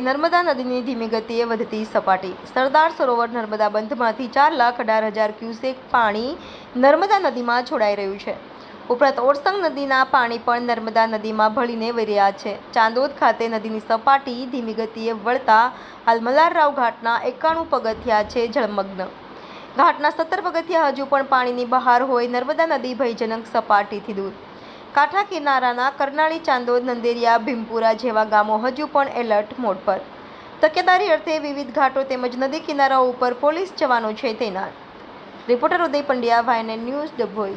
નર્મદા નદીની ધીમી ગતિએ વધતી સપાટી. સરદાર સરોવર નર્મદા બંધમાંથી ચાર લાખ અઢાર હજાર ક્યુસેક પાણી નર્મદા નદીમાં છોડાઈ રહ્યું છે. ઉપરાંત ઓરસંગ નદીના પાણી પણ નર્મદા નદીમાં ભળીને વહી રહ્યા છે. ચાંદોદ ખાતે નદીની સપાટી ધીમી ગતિએ વળતા હાલ મલારરાવ ઘાટના એકાણું પગથિયા છે જળમગ્ન. ઘાટના સત્તર પગથિયા હજુ પણ પાણીની બહાર હોય નર્મદા નદી ભયજનક સપાટીથી દૂર. કાંઠા કિનારાના કરનાળી ચાંદોદ, નંદેરિયા, ભીમપુરા જેવા ગામો હજુ પણ એલર્ટ મોડ પર. તકેદારી અર્થે વિવિધ ઘાટો તેમજ નદી કિનારાઓ ઉપર પોલીસ જવાનો છે તૈનાત reporter Uday Pandya, YNN news, Dabhoi.